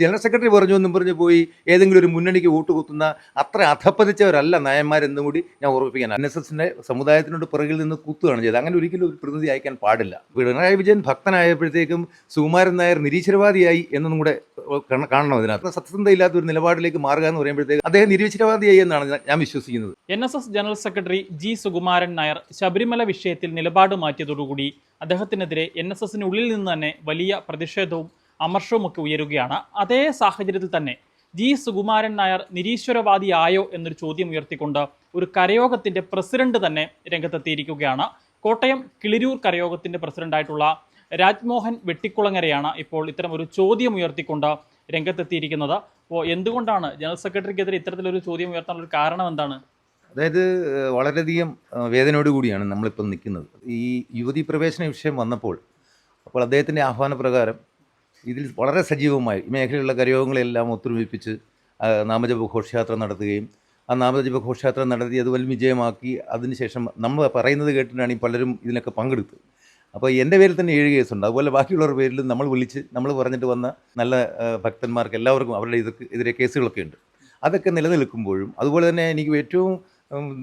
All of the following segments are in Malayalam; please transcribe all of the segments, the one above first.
ജനറൽ സെക്രട്ടറി പറഞ്ഞു എന്നും പറഞ്ഞു പോയി ഏതെങ്കിലും ഒരു മുന്നണിക്ക് വോട്ട് കുത്തുന്ന അത്ര അധപ്പതിച്ചവരല്ല നയന്മാരെന്നും കൂടി ഞാൻ ഓർമ്മിപ്പിക്കാൻ എൻ എസ് എസിന്റെ സമുദായത്തിനോട് പിറകിൽ നിന്ന് കുത്തുകയാണ് ചെയ്തത്. അങ്ങനെ ഒരിക്കലും ഒരു പ്രതിനിധി അയക്കാൻ പാടില്ല. പിണറായി വിജയൻ ഭക്തനായപ്പോഴത്തേക്കും സുകുമാരൻ നായർ നിരീശ്വരവാദിയായി എന്നൊന്നും കൂടെ കാണ- കാണണം ഇതിനകത്ത്. സത്യസന്ധയില്ലാത്ത ഒരു നിലപാടിലേക്ക് മാറുക എന്ന് പറയുമ്പോഴത്തേക്ക് അദ്ദേഹം നിരീശ്വരവാദിയായി എന്നാണ് ഞാൻ വിശ്വസിക്കുന്നത്. N S S general secretary G Sukumaran Nair Sabarimala വിഷയത്തിൽ നിലപാട് മാറ്റിയതോടുകൂടി അദ്ദേഹത്തിനെതിരെ എൻ എസ് എസിനുള്ളിൽ നിന്ന് തന്നെ വലിയ പ്രതിഷേധവും അമർഷവും ഒക്കെ ഉയരുകയാണ്. അതേ സാഹചര്യത്തിൽ തന്നെ ജി സുകുമാരൻ നായർ നിരീശ്വരവാദിയായോ എന്നൊരു ചോദ്യം ഉയർത്തിക്കൊണ്ട് ഒരു കരയോഗത്തിന്റെ പ്രസിഡന്റ് തന്നെ രംഗത്തെത്തിയിരിക്കുകയാണ്. കോട്ടയം കിളിരൂർ കരയോഗത്തിന്റെ പ്രസിഡന്റായിട്ടുള്ള രാജ്മോഹൻ വെട്ടിക്കുളങ്ങരയാണ് ഇപ്പോൾ ഇത്തരം ഒരു ചോദ്യം ഉയർത്തിക്കൊണ്ട് രംഗത്തെത്തിയിരിക്കുന്നത്. അപ്പോൾ എന്തുകൊണ്ടാണ് ജനറൽ സെക്രട്ടറിക്കെതിരെ ഇത്തരത്തിലൊരു ചോദ്യം ഉയർത്താനുള്ള കാരണം എന്താണ്? അതായത് വളരെയധികം വേദനയോടുകൂടിയാണ് നമ്മളിപ്പോൾ നിൽക്കുന്നത്. ഈ യുവതി പ്രവേശന വിഷയം വന്നപ്പോൾ അപ്പോൾ അദ്ദേഹത്തിന്റെ ആഹ്വാനപ്രകാരം ഇതിൽ വളരെ സജീവമായി മേഖലയിലുള്ള കരയോഗങ്ങളെല്ലാം ഒത്തൊരുമിപ്പിച്ച് നാമജപ ഘോഷയാത്ര നടത്തുകയും ആ നാമജപ ഘോഷയാത്ര നടത്തി അത് വലിയ വിജയമാക്കി അതിനുശേഷം നമ്മൾ പറയുന്നത് കേട്ടിട്ടാണ് ഈ പലരും ഇതിനൊക്കെ പങ്കെടുത്തത്. അപ്പോൾ എന്റെ പേരിൽ തന്നെ ഏഴ് കേസുണ്ട് അതുപോലെ ബാക്കിയുള്ളവരുടെ പേരിലും നമ്മൾ വിളിച്ച് നമ്മൾ പറഞ്ഞിട്ട് വന്ന നല്ല ഭക്തന്മാർക്ക് എല്ലാവർക്കും അവരുടെ ഇതൊക്കെ എതിരെ കേസുകളൊക്കെ ഉണ്ട്. അതൊക്കെ നിലനിൽക്കുമ്പോഴും അതുപോലെ തന്നെ എനിക്ക് ഏറ്റവും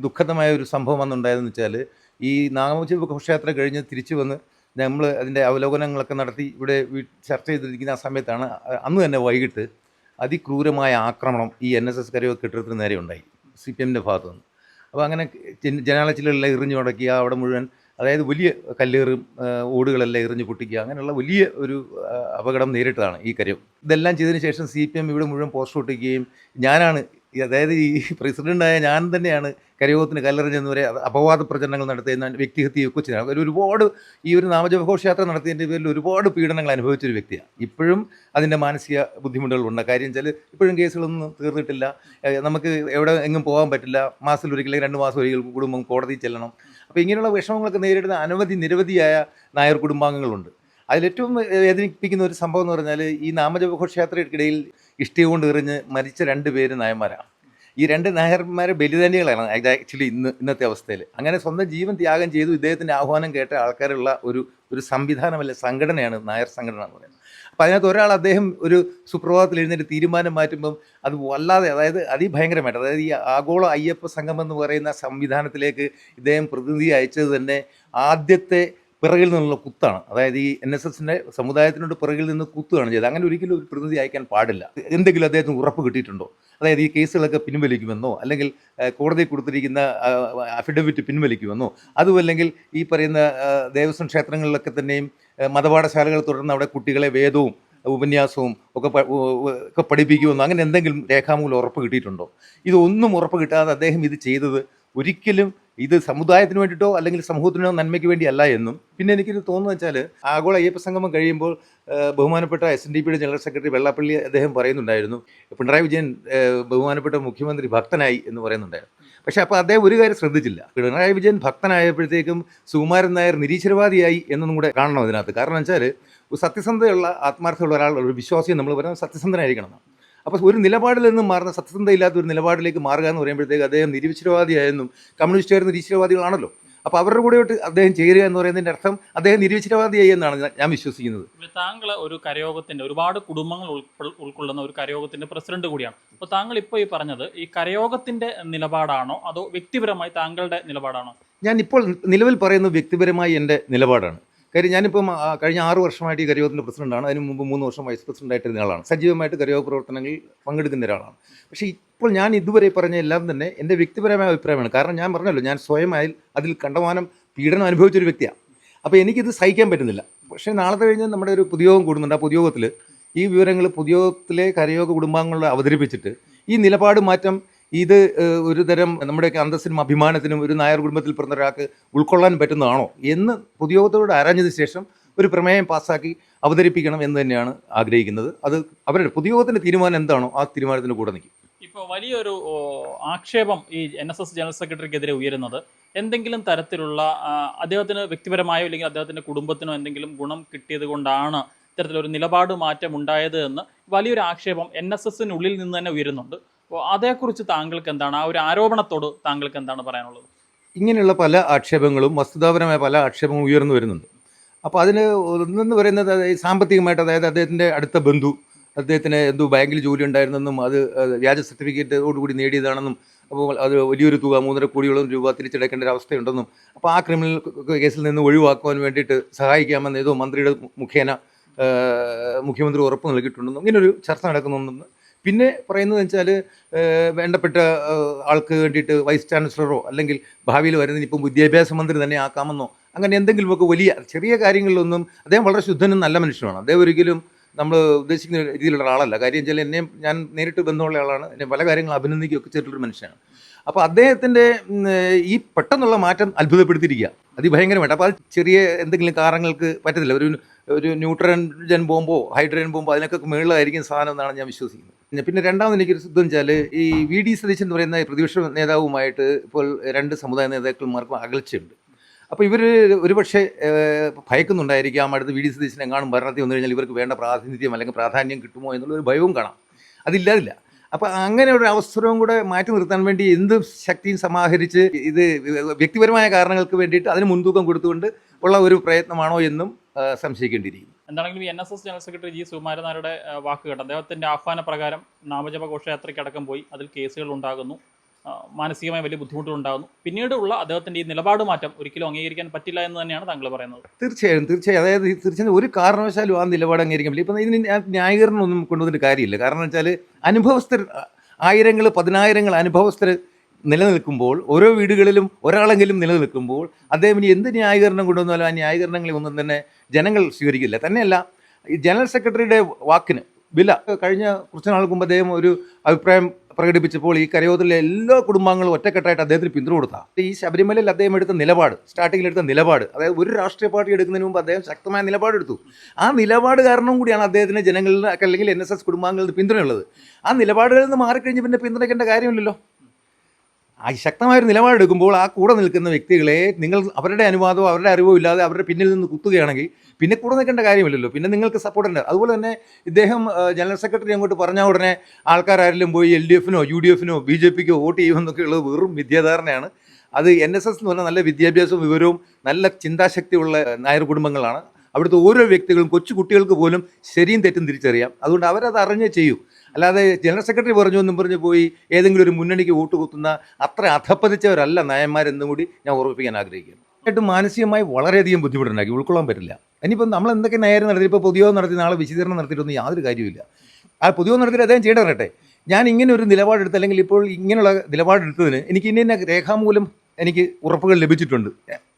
ദുഃഖതമായ ഒരു സംഭവം അന്നുണ്ടായതെന്ന് വെച്ചാൽ ഈ നാമജപ ഘോഷയാത്ര കഴിഞ്ഞ് തിരിച്ചു വന്ന് നമ്മൾ അതിന്റെ അവലോകനങ്ങളൊക്കെ നടത്തി ഇവിടെ ചർച്ച ചെയ്തിരിക്കുന്ന ആ സമയത്താണ് അന്ന് തന്നെ വൈകിട്ട് അതിക്രൂരമായ ആക്രമണം ഈ എൻ എസ് എസ് കരയോ കെട്ടിടത്തിന് നേരെ ഉണ്ടായി സി പി എമ്മിന്റെ ഭാഗത്തു നിന്ന് അപ്പോൾ അങ്ങനെ ജന- ജനാലച്ചിലെല്ലാം എറിഞ്ഞു മുടക്കുക അവിടെ മുഴുവൻ അതായത് വലിയ കല്ലേറും ഓടുകളെല്ലാം എറിഞ്ഞ് പൊട്ടിക്കുക അങ്ങനെയുള്ള വലിയ ഒരു അപകടം നേരിട്ടതാണ് ഈ കരയോ. ഇതെല്ലാം ചെയ്തതിന് ശേഷം സി പി എം ഇവിടെ മുഴുവൻ പോസ്റ്റർ ഒട്ടിക്കുകയും ഞാനാണ് ഈ അതായത് ഈ പ്രസിഡന്റായ ഞാൻ തന്നെയാണ് കരയോഗത്തിന് കല്ലെറിഞ്ഞെന്ന് വരെ അപവാദ പ്രചരണങ്ങൾ നടത്തിയ വ്യക്തിഹത്യയൊക്കെ കൊച്ചിനാണ് അവർ ഒരുപാട് ഈ ഒരു നാമജപഘോഷയാത്ര നടത്തിയതിന്റെ പേരിൽ ഒരുപാട് പീഡനങ്ങൾ അനുഭവിച്ചൊരു വ്യക്തിയാണ്. ഇപ്പോഴും അതിന്റെ മാനസിക ബുദ്ധിമുട്ടുകളുണ്ട്. കാര്യം വെച്ചാൽ ഇപ്പോഴും കേസുകളൊന്നും തീർന്നിട്ടില്ല. നമുക്ക് എവിടെ എങ്ങും പോകാൻ പറ്റില്ല. മാസത്തിൽ ഒരിക്കലും രണ്ട് മാസം ഒരിക്കൽ കുടുംബം കോടതിയിൽ ചെല്ലണം. അപ്പോൾ ഇങ്ങനെയുള്ള വിഷമങ്ങളൊക്കെ നേരിടുന്ന അനവധി നിരവധിയായ നായർ കുടുംബാംഗങ്ങളുണ്ട്. അതിലേറ്റവും വേദനിപ്പിക്കുന്ന ഒരു സംഭവം എന്ന് പറഞ്ഞാൽ ഈ നാമജപ ഘോഷയാത്രയ്ക്കിടയിൽ ഇഷ്ടിക കൊണ്ട് എറിഞ്ഞ് മരിച്ച രണ്ട് പേര് നായന്മാരാണ്. ഈ രണ്ട് നായന്മാരെ ബലിദാനികളാണ് ഇത് ആക്ച്വലി ഇന്ന് ഇന്നത്തെ അവസ്ഥയിൽ അങ്ങനെ സ്വന്തം ജീവൻ ത്യാഗം ചെയ്തു ഇദ്ദേഹത്തിന്റെ ആഹ്വാനം കേട്ട ആൾക്കാരുള്ള ഒരു ഒരു സംവിധാനമല്ല സംഘടനയാണ് നായർ സംഘടന എന്ന് പറയുന്നത്. അപ്പോൾ അതിനകത്ത് ഒരാൾ അദ്ദേഹം ഒരു സുപ്രഭാതത്തിൽ എഴുന്നേറ്റ് തീരുമാനം മാറ്റുമ്പം അത് വല്ലാതെ അതായത് അതിഭയങ്കരമായിട്ട് അതായത് ഈ ആഗോള അയ്യപ്പ സംഘം എന്ന് പറയുന്ന സംവിധാനത്തിലേക്ക് ഇദ്ദേഹം പ്രതിനിധി അയച്ചത് തന്നെ ആദ്യത്തെ പിറകിൽ നിന്നുള്ള കുത്താണ്. അതായത് ഈ എൻ എസ് എസിന്റെ സമുദായത്തിനോട് പിറകിൽ നിന്ന് കുത്തുകയാണ് ചെയ്തത്. അങ്ങനെ ഒരിക്കലും ഒരു പ്രതിനിധി അയക്കാൻ പാടില്ല. എന്തെങ്കിലും അദ്ദേഹത്തിന് ഉറപ്പ് കിട്ടിയിട്ടുണ്ടോ? അതായത് ഈ കേസുകളൊക്കെ പിൻവലിക്കുമെന്നോ അല്ലെങ്കിൽ കോടതി കൊടുത്തിരിക്കുന്ന അഫിഡവിറ്റ് പിൻവലിക്കുമെന്നോ അതുമല്ലെങ്കിൽ ഈ പറയുന്ന ദേവസ്വം ക്ഷേത്രങ്ങളിലൊക്കെ തന്നെയും മതപാഠശാലകൾ തുടർന്ന് അവിടെ കുട്ടികളെ വേദവും ഉപന്യാസവും ഒക്കെ ഒക്കെ പഠിപ്പിക്കുമെന്നോ അങ്ങനെ എന്തെങ്കിലും രേഖാമൂലം ഉറപ്പ് കിട്ടിയിട്ടുണ്ടോ? ഇതൊന്നും ഉറപ്പ് കിട്ടാതെ അദ്ദേഹം ഇത് ചെയ്തത് ഒരിക്കലും ഇത് സമുദായത്തിന് വേണ്ടിയിട്ടോ അല്ലെങ്കിൽ സമൂഹത്തിനോ നന്മയ്ക്ക് വേണ്ടിയല്ല എന്നും. പിന്നെ എനിക്കിത് തോന്നുന്നു വെച്ചാൽ ആഗോള അയ്യപ്പ സംഗമം കഴിയുമ്പോൾ ബഹുമാനപ്പെട്ട എസ് എൻ ഡി പിയുടെ ജനറൽ സെക്രട്ടറി വെള്ളാപ്പള്ളി അദ്ദേഹം പറയുന്നുണ്ടായിരുന്നു. പിണറായി വിജയൻ ബഹുമാനപ്പെട്ട മുഖ്യമന്ത്രി ഭക്തനായി എന്ന് പറയുന്നുണ്ടായിരുന്നു. പക്ഷേ അപ്പോൾ അദ്ദേഹം ഒരു കാര്യം ശ്രദ്ധിച്ചില്ല. പിണറായി വിജയൻ ഭക്തനായപ്പോഴത്തേക്കും സുകുമാരൻ നായർ നിരീശ്വരവാദിയായി എന്നൊന്നും കൂടെ കാണണം ഇതിനകത്ത്. കാരണം വെച്ചാൽ സത്യസന്ധതയുള്ള ആത്മാർത്ഥമുള്ള ഒരാൾ ഒരു വിശ്വാസിയെ നമ്മൾ പറയുന്നത് സത്യസന്ധനായിരിക്കണം. അപ്പോൾ ഒരു നിലപാടിൽ നിന്നും മാറുന്ന സത്യസന്ധയില്ലാത്ത ഒരു നിലപാടിലേക്ക് മാറുക എന്ന് പറയുമ്പോഴത്തേക്ക് അദ്ദേഹം നിരീശ്വരവാദിയായെന്നും കമ്മ്യൂണിസ്റ്റുകാർ നിരീശ്വരവാദികളാണല്ലോ. അപ്പോൾ അവരുടെ കൂടെ അദ്ദേഹം ചേരുക എന്ന് പറയുന്നതിന്റെ അർത്ഥം അദ്ദേഹം നിരീശ്വരവാദിയായി എന്നാണ് ഞാൻ- വിശ്വസിക്കുന്നത്. താങ്കൾ ഒരു കരയോഗത്തിന്റെ ഒരുപാട് കുടുംബങ്ങൾ ഉൾക്കൊള്ളുന്ന ഒരു കരയോഗത്തിന്റെ പ്രസിഡന്റ് കൂടിയാണ്. അപ്പോൾ താങ്കൾ ഇപ്പോൾ ഈ പറഞ്ഞത് ഈ കരയോഗത്തിന്റെ നിലപാടാണോ അതോ വ്യക്തിപരമായി താങ്കളുടെ നിലപാടാണോ? ഞാൻ ഇപ്പോൾ നിലവിൽ പറയുന്നത് വ്യക്തിപരമായി എന്റെ നിലപാടാണ്. കാര്യം ഞാനിപ്പം കഴിഞ്ഞ ആറ് വർഷമായിട്ട് ഈ കരയോഗത്തിന്റെ പ്രസിഡന്റാണ്. അതിന് മുമ്പ് മൂന്ന് വർഷം വൈസ് പ്രസിഡന്റായിട്ടിരുന്ന ആളാണ്. സജീവമായിട്ട് കരയോഗ പ്രവർത്തനങ്ങളിൽ പങ്കെടുക്കുന്ന ഒരാളാണ്. പക്ഷേ ഇപ്പോൾ ഞാൻ ഇതുവരെ പറഞ്ഞ എല്ലാം തന്നെ എന്റെ വ്യക്തിപരമായ അഭിപ്രായമാണ്. കാരണം ഞാൻ പറഞ്ഞല്ലോ ഞാൻ സ്വയം അതിൽ കണ്ടമാനം പീഡനം അനുഭവിച്ചൊരു വ്യക്തിയാണ്. അപ്പോൾ എനിക്കിത് സഹിക്കാൻ പറ്റുന്നില്ല. പക്ഷേ നാളത്തെ കഴിഞ്ഞ് നമ്മുടെ ഒരു പൊതുയോഗം കൂടുന്നുണ്ട്. ആ പൊതുയോഗത്തിൽ ഈ വിവരങ്ങൾ പൊതുയോഗത്തിലെ കരയോഗ കുടുംബാംഗങ്ങളെ അവതരിപ്പിച്ചിട്ട് ഈ നിലപാട് മാറ്റം ഇത് ഒരു തരം നമ്മുടെയൊക്കെ അന്തസ്സിനും അഭിമാനത്തിനും ഒരു നായർ കുടുംബത്തിൽ പിറന്ന ഒരാൾക്ക് ഉൾക്കൊള്ളാൻ പറ്റുന്നതാണോ എന്ന് പൊതുയോഗത്തോട് ആരാഞ്ഞതിന് ശേഷം ഒരു പ്രമേയം പാസ്സാക്കി അവതരിപ്പിക്കണം എന്ന് തന്നെയാണ് ആഗ്രഹിക്കുന്നത്. അത് അവരുടെ പൊതുയോഗത്തിന്റെ തീരുമാനം എന്താണോ ആ തീരുമാനത്തിന് കൂടെ നിൽക്കും. ഇപ്പോൾ വലിയൊരു ആക്ഷേപം ഈ എൻ എസ് എസ് ജനറൽ സെക്രട്ടറിക്കെതിരെ ഉയരുന്നത് എന്തെങ്കിലും തരത്തിലുള്ള അദ്ദേഹത്തിന് വ്യക്തിപരമായോ അല്ലെങ്കിൽ അദ്ദേഹത്തിന്റെ കുടുംബത്തിനോ എന്തെങ്കിലും ഗുണം കിട്ടിയത് കൊണ്ടാണ് ഇത്തരത്തിലൊരു നിലപാട് മാറ്റം ഉണ്ടായത് എന്ന് വലിയൊരു ആക്ഷേപം എൻ എസ് എസിനുള്ളിൽ നിന്ന് തന്നെ ഉയരുന്നുണ്ട്. അപ്പോൾ അതേക്കുറിച്ച് താങ്കൾക്ക് എന്താണ് ആ ഒരു ആരോപണത്തോട് താങ്കൾക്ക് എന്താണ് പറയാനുള്ളത്? ഇങ്ങനെയുള്ള പല ആക്ഷേപങ്ങളും വസ്തുതാപരമായ പല ആക്ഷേപങ്ങളും ഉയർന്നു വരുന്നുണ്ട്. അപ്പോൾ അതിന് ഒന്നെന്ന് പറയുന്നത് സാമ്പത്തികമായിട്ട് അതായത് അദ്ദേഹത്തിന്റെ അടുത്ത ബന്ധു അദ്ദേഹത്തിന് എന്തോ ബാങ്കിൽ ജോലി ഉണ്ടായിരുന്നെന്നും അത് വ്യാജ സർട്ടിഫിക്കറ്റോടുകൂടി നേടിയതാണെന്നും അപ്പോൾ അത് വലിയൊരു തുക മൂന്നര കോടിയോളം രൂപ തിരിച്ചടക്കേണ്ട ഒരു അവസ്ഥയുണ്ടെന്നും അപ്പോൾ ആ ക്രിമിനൽ കേസിൽ നിന്ന് ഒഴിവാക്കുവാൻ വേണ്ടിയിട്ട് സഹായിക്കാമെന്ന് ഏതോ മന്ത്രിയുടെ മുഖേന മുഖ്യമന്ത്രി ഉറപ്പ് നൽകിയിട്ടുണ്ടെന്നും ഇങ്ങനൊരു ചർച്ച നടക്കുന്നുണ്ടെന്ന് പിന്നെ പറയുന്നത് വെച്ചാൽ വേണ്ടപ്പെട്ട ആൾക്ക് വേണ്ടിയിട്ട് വൈസ് ചാൻസലറോ അല്ലെങ്കിൽ ഭാവിയിൽ വരുന്നതിന് ഇപ്പം വിദ്യാഭ്യാസ മന്ത്രി തന്നെ ആക്കാമെന്നോ അങ്ങനെ എന്തെങ്കിലുമൊക്കെ വലിയ ചെറിയ കാര്യങ്ങളിലൊന്നും അദ്ദേഹം വളരെ ശുദ്ധനും നല്ല മനുഷ്യനാണ് അദ്ദേഹം ഒരിക്കലും നമ്മൾ ഉദ്ദേശിക്കുന്ന രീതിയിലുള്ള ആളല്ല കാര്യം വെച്ചാൽ എന്നെയും ഞാൻ നേരിട്ട് ബന്ധമുള്ള ആളാണ്. എന്നെ പല കാര്യങ്ങളും അഭിനന്ദിക്കുകയൊക്കെ ചെയ്തിട്ടുള്ളൊരു മനുഷ്യനാണ്. അപ്പോൾ അദ്ദേഹത്തിന്റെ ഈ പെട്ടെന്നുള്ള മാറ്റം അത്ഭുതപ്പെടുത്തിയിരിക്കുക. അതിഭയങ്കരമായിട്ട്. അപ്പോൾ അത് ചെറിയ എന്തെങ്കിലും കാരണങ്ങൾക്ക് പറ്റത്തില്ല. ഒരു ഒരു ന്യൂട്രജൻ ബോംബോ ഹൈഡ്രജൻ ബോംബോ അതിനൊക്കെ മേളിലായിരിക്കും സാധനം എന്നാണ് ഞാൻ വിശ്വസിക്കുന്നത്. പിന്നെ- രണ്ടാമത് എനിക്കൊരു സിദ്ധം വെച്ചാൽ ഈ വി ഡി സതീശൻ എന്ന് പറയുന്ന പ്രതിപക്ഷ നേതാവുമായിട്ട് ഇപ്പോൾ രണ്ട് സമുദായ നേതാക്കന്മാർക്കും അകൽച്ചയുണ്ട്. അപ്പോൾ ഇവർ ഒരുപക്ഷെ ഭയക്കുന്നുണ്ടായിരിക്കാം. അടുത്ത് വി ഡി സതീശൻ എങ്ങാനും ഭരണത്തിൽ വന്നു കഴിഞ്ഞാൽ ഇവർക്ക് വേണ്ട പ്രാതിനിധ്യം അല്ലെങ്കിൽ പ്രാധാന്യം കിട്ടുമോ എന്നുള്ളൊരു ഭയവും കാണാം. അതില്ലാതില്ല. അപ്പോൾ അങ്ങനെ ഒരു അവസരവും കൂടെ മാറ്റി നിർത്താൻ വേണ്ടി എന്ത് ശക്തിയും സമാഹരിച്ച് ഇത് വ്യക്തിപരമായ കാരണങ്ങൾക്ക് വേണ്ടിയിട്ട് അതിന് മുൻതൂക്കം കൊടുത്തുകൊണ്ട് ഉള്ള ഒരു പ്രയത്നമാണോ എന്നും സംശയിക്കേണ്ടിയിരിക്കുന്നു. എന്താണെങ്കിലും N S S general secretary G സുകുമാരനാരുടെ വാക്ക് കേട്ട് അദ്ദേഹത്തിന്റെ ആഹ്വാന പ്രകാരം നാമജപ ഘോഷയാത്രയ്ക്കടക്കം പോയി അതിൽ കേസുകൾ ഉണ്ടാകുന്നു. മാനസികമായി വലിയ ബുദ്ധിമുട്ടുകൾ ഉണ്ടാകുന്നു പിന്നീടുള്ള അദ്ദേഹത്തിന്റെ ഈ നിലപാട് മാറ്റം ഒരിക്കലും അംഗീകരിക്കാൻ പറ്റില്ല എന്ന് തന്നെയാണ് താങ്കൾ പറയുന്നത്. തീർച്ചയായും തീർച്ചയായും. അതായത് തീർച്ചയായും ഒരു കാരണവശാലും ആ നിലപാട് അംഗീകരിക്കാൻ പറ്റില്ല. ഇപ്പം ഇതിന് ന്യായീകരണം ഒന്നും കൊണ്ടുവന്നിട്ട് കാര്യമില്ല. കാരണം വെച്ചാൽ അനുഭവസ്ഥർ ആയിരങ്ങൾ പതിനായിരങ്ങൾ അനുഭവസ്ഥർ നിലനിൽക്കുമ്പോൾ ഓരോ വീടുകളിലും ഒരാളെങ്കിലും നിലനിൽക്കുമ്പോൾ അദ്ദേഹം ഇനി എന്ത് ന്യായീകരണം കൊണ്ടുവന്നാലും ആ ന്യായീകരണങ്ങളിൽ ഒന്നും തന്നെ ജനങ്ങൾ സ്വീകരിക്കില്ല. തന്നെയല്ല ഈ ജനറൽ സെക്രട്ടറിയുടെ വാക്കിന് വില. കഴിഞ്ഞ കുറച്ച് നാൾക്ക് മുമ്പ് അദ്ദേഹം ഒരു അഭിപ്രായം പ്രകടിപ്പിച്ചപ്പോൾ ഈ കരയോത്തിലെ എല്ലാ കുടുംബാംഗങ്ങളും ഒറ്റക്കെട്ടായിട്ട് അദ്ദേഹത്തിന് പിന്തുണ കൊടുത്ത. ഈ ശബരിമലയിൽ അദ്ദേഹം എടുത്ത നിലപാട് സ്റ്റാർട്ടിങ്ങിൽ എടുത്ത നിലപാട് അതായത് ഒരു രാഷ്ട്രീയ പാർട്ടി എടുക്കുന്നതിന് മുമ്പ് അദ്ദേഹം ശക്തമായ നിലപാടെടുത്തു ആ നിലപാട് കാരണം കൂടിയാണ് അദ്ദേഹത്തിന് ജനങ്ങളിൽ അല്ലെങ്കിൽ എൻ എസ് എസ് കുടുംബാംഗങ്ങളിൽ നിന്ന് പിന്തുണയുള്ളത്. ആ നിലപാടുകളിൽ നിന്ന് മാറിക്കഴിഞ്ഞ് പിന്നെ പിന്തുണയ്ക്കേണ്ട കാര്യമില്ലല്ലോ. ശക്തമായൊരു നിലപാടെടുക്കുമ്പോൾ ആ കൂടെ നിൽക്കുന്ന വ്യക്തികളെ നിങ്ങൾ അവരുടെ അനുവാദമോ അവരുടെ അറിവോ ഇല്ലാതെ അവരുടെ പിന്നിൽ നിന്ന് കുത്തുകയാണെങ്കിൽ പിന്നെ കൂടെ നിൽക്കേണ്ട കാര്യമില്ലല്ലോ. പിന്നെ നിങ്ങൾക്ക് സപ്പോർട്ട് ഉണ്ട്. അതുപോലെ തന്നെ ഇദ്ദേഹം ജനറൽ സെക്രട്ടറി അങ്ങോട്ട് പറഞ്ഞ ഉടനെ ആൾക്കാരാരെങ്കിലും പോയി എൽ ഡി എഫിനോ യു ഡി എഫിനോ ബി ജെ പിക്കോ വോട്ട് ചെയ്യുമെന്നൊക്കെ ഉള്ളത് വെറും വിദ്യാധാരണയാണ്. അത് എൻ എസ് എസ് എന്ന് പറഞ്ഞാൽ നല്ല വിദ്യാഭ്യാസവും വിവരവും നല്ല ചിന്താശക്തിയുള്ള നായർ കുടുംബങ്ങളാണ്. അവിടുത്തെ ഓരോ വ്യക്തികളും കൊച്ചു കുട്ടികൾക്ക് പോലും ശരിയും തെറ്റും തിരിച്ചറിയാം. അതുകൊണ്ട് അവരത് അറിഞ്ഞേ ചെയ്യൂ. അല്ലാതെ ജനറൽ സെക്രട്ടറി പറഞ്ഞു എന്നും പറഞ്ഞ് പോയി ഏതെങ്കിലും ഒരു മുന്നണിക്ക് വോട്ട് കുത്തുന്ന അത്ര അധപ്പതിച്ചവരല്ല നയന്മാരെന്നും കൂടി ഞാൻ ഓർമ്മിപ്പിക്കാൻ ആഗ്രഹിക്കുന്നു. ആയിട്ട് മാനസികമായി വളരെയധികം ബുദ്ധിമുട്ടുണ്ടാക്കി. ഉൾക്കൊള്ളാൻ പറ്റില്ല. ഇനിയിപ്പോൾ നമ്മൾ എന്തൊക്കെ നയം നടത്തി ഇപ്പോൾ പൊതുയോഗം നടത്തി നാളെ വിശദീകരണം നടത്തിയിട്ടൊന്നും യാതൊരു കാര്യമില്ല ആ പൊതുയോഗം നടത്തിയിട്ട് അദ്ദേഹം ചെയ്യേണ്ട ഞാൻ ഇങ്ങനെ ഒരു നിലപാടെടുത്ത് അല്ലെങ്കിൽ ഇപ്പോൾ ഇങ്ങനെയുള്ള നിലപാടെടുത്തതിന് എനിക്ക് ഇന്ന ഇന്ന രേഖാമൂലം എനിക്ക് ഉറപ്പുകൾ ലഭിച്ചിട്ടുണ്ട്.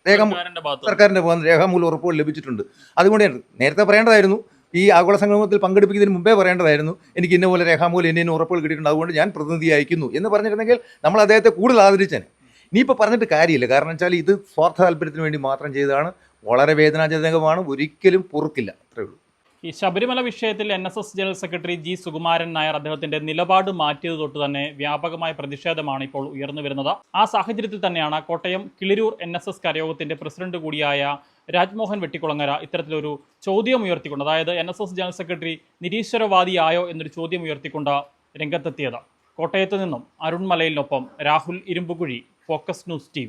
രേഖാമൂലം സർക്കാരിന്റെ ഭാഗത്ത് രേഖാമൂലം ഉറപ്പുകൾ ലഭിച്ചിട്ടുണ്ട്. അതുകൊണ്ട് നേരത്തെ പറയേണ്ടതായിരുന്നു. ഈ ആഗോള സംഗമത്തിൽ പങ്കെടുപ്പിക്കുന്നതിന് മുമ്പേ പറയേണ്ടതായിരുന്നു എനിക്ക് ഇന്ന പോലെ രേഖാമൂലം ഇന്ന ഉറപ്പുകൾ കിട്ടിയിട്ടുണ്ട്. അതുകൊണ്ട് ഞാൻ പ്രതിനിധി അയക്കുന്നു എന്ന് പറഞ്ഞിരുന്നെങ്കിൽ നമ്മൾ അദ്ദേഹത്തെ കൂടുതൽ ആദരിച്ചേനെ. ഇനിയിപ്പോൾ പറഞ്ഞിട്ട് കാര്യമില്ല. കാരണം വെച്ചാൽ ഇത് സ്വാർത്ഥ താല്പര്യത്തിന് വേണ്ടി മാത്രം ചെയ്തതാണ്. വളരെ വേദനാജനകമാണ്. ഒരിക്കലും പൊറുക്കില്ല. അത്രേ ഉള്ളൂ. ഈ ശബരിമല വിഷയത്തിൽ N S S general secretary G Sukumaran Nair അദ്ദേഹത്തിന്റെ നിലപാട് മാറ്റിയത് തൊട്ട് തന്നെ വ്യാപകമായ പ്രതിഷേധമാണ് ഇപ്പോൾ ഉയർന്നു വരുന്നത്. ആ സാഹചര്യത്തിൽ തന്നെയാണ് Kottayam Kiliroor N S S കരയോഗത്തിന്റെ president കൂടിയായ രാജ്മോഹൻ വെട്ടിക്കുളങ്ങര ഇത്തരത്തിലൊരു ചോദ്യം ഉയർത്തിക്കൊണ്ട് അതായത് N S S general secretary നിരീശ്വരവാദിയായോ എന്നൊരു ചോദ്യം ഉയർത്തിക്കൊണ്ട് രംഗത്തെത്തിയത്. കോട്ടയത്ത് നിന്നും അരുൺമലയിലിനൊപ്പം Rahul Irumpukuzhi focus news T